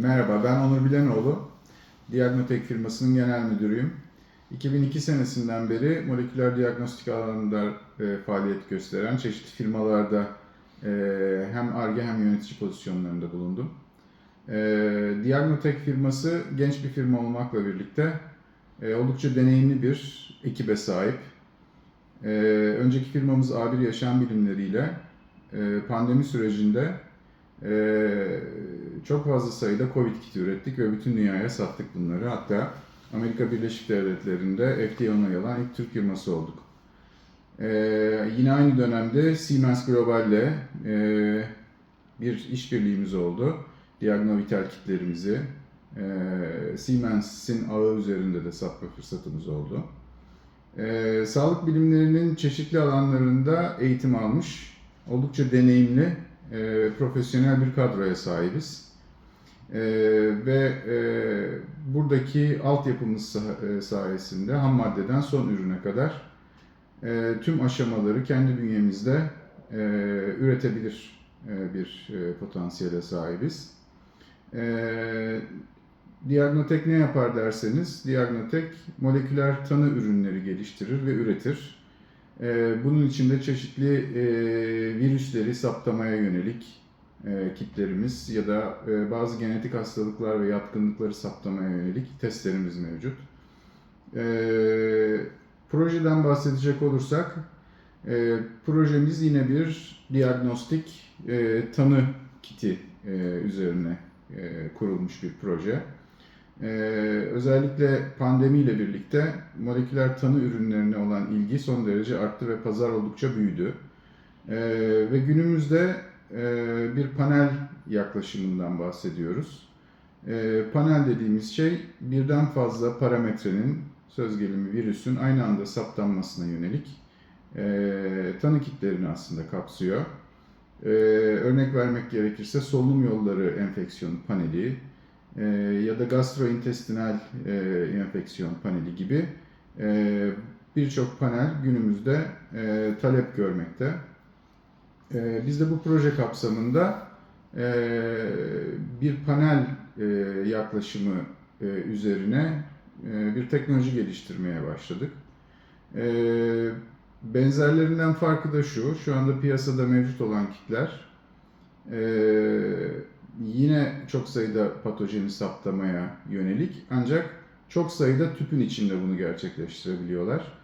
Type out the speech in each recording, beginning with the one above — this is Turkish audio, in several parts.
Merhaba, ben Onur Bilenoğlu. Diagnotek firmasının genel müdürüyüm. 2002 senesinden beri moleküler diagnostik alanında e, faaliyet gösteren çeşitli firmalarda e, hem ARGE hem yönetici pozisyonlarında bulundum. E, Diagnotek firması genç bir firma olmakla birlikte e, oldukça deneyimli bir ekibe sahip. E, önceki firmamız A1 Yaşam Bilimleri e, pandemi sürecinde ee, çok fazla sayıda Covid kiti ürettik ve bütün dünyaya sattık bunları. Hatta Amerika Birleşik Devletleri'nde FDA onay alan ilk Türk firması olduk. Ee, yine aynı dönemde Siemens Global'le e, bir işbirliğimiz oldu. Diagnovital kitlerimizi e, Siemens'in ağı üzerinde de satma fırsatımız oldu. E, sağlık bilimlerinin çeşitli alanlarında eğitim almış, oldukça deneyimli e, profesyonel bir kadroya sahibiz. E, ve e, buradaki altyapımız sah- e, sayesinde ham maddeden son ürüne kadar e, tüm aşamaları kendi bünyemizde e, üretebilir e, bir e, potansiyele sahibiz. E, Diagnotek ne yapar derseniz, Diagnotek moleküler tanı ürünleri geliştirir ve üretir. Ee, Bunun içinde çeşitli e, virüsleri saptamaya yönelik e, kitlerimiz ya da e, bazı genetik hastalıklar ve yatkınlıkları saptamaya yönelik testlerimiz mevcut. E, Projeden bahsedecek olursak, e, projemiz yine bir diagnostik tanı kiti üzerine kurulmuş bir proje. Özellikle pandemiyle birlikte moleküler tanı ürünlerine olan ilgi son derece arttı ve pazar oldukça büyüdü. Ee, ve günümüzde bir panel yaklaşımından bahsediyoruz. Ee, panel dediğimiz şey birden fazla parametrenin, söz gelimi virüsün aynı anda saptanmasına yönelik e, tanı kitlerini aslında kapsıyor. Ee, örnek vermek gerekirse solunum yolları enfeksiyonu paneli, ya da gastrointestinal e, enfeksiyon paneli gibi birçok panel günümüzde e, talep görmekte. E, biz de bu proje kapsamında e, bir panel e, yaklaşımı e, üzerine e, bir teknoloji geliştirmeye başladık. E, benzerlerinden farkı da şu, şu anda piyasada mevcut olan kitler e, yine çok sayıda patojeni saptamaya yönelik ancak çok sayıda tüpün içinde bunu gerçekleştirebiliyorlar.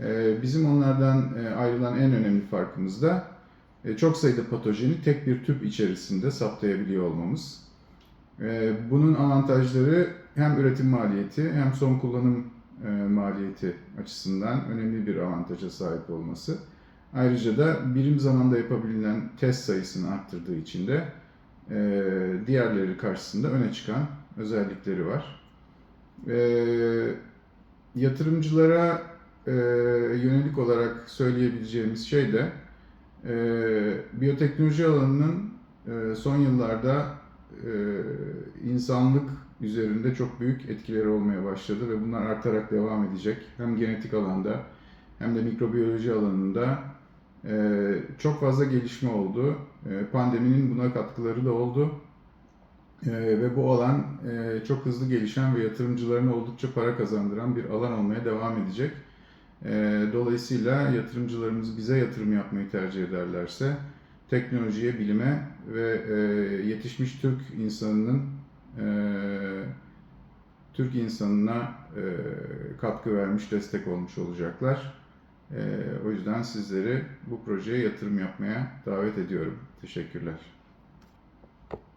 Ee, bizim onlardan e, ayrılan en önemli farkımız da e, çok sayıda patojeni tek bir tüp içerisinde saptayabiliyor olmamız. Ee, bunun avantajları hem üretim maliyeti hem son kullanım e, maliyeti açısından önemli bir avantaja sahip olması. Ayrıca da birim zamanda yapabilen test sayısını arttırdığı için de e, diğerleri karşısında öne çıkan özellikleri var. E, yatırımcılara e, yönelik olarak söyleyebileceğimiz şey de e, biyoteknoloji alanının e, son yıllarda e, insanlık üzerinde çok büyük etkileri olmaya başladı ve bunlar artarak devam edecek. Hem genetik alanda hem de mikrobiyoloji alanında ee, çok fazla gelişme oldu. Ee, pandeminin buna katkıları da oldu. Ee, ve bu alan e, çok hızlı gelişen ve yatırımcılarına oldukça para kazandıran bir alan olmaya devam edecek. Dolayısıyla yatırımcılarımız bize yatırım yapmayı tercih ederlerse teknolojiye, bilime ve e, yetişmiş Türk insanının e, Türk insanına katkı vermiş, destek olmuş olacaklar. Ee, o yüzden sizleri bu projeye yatırım yapmaya davet ediyorum. Teşekkürler.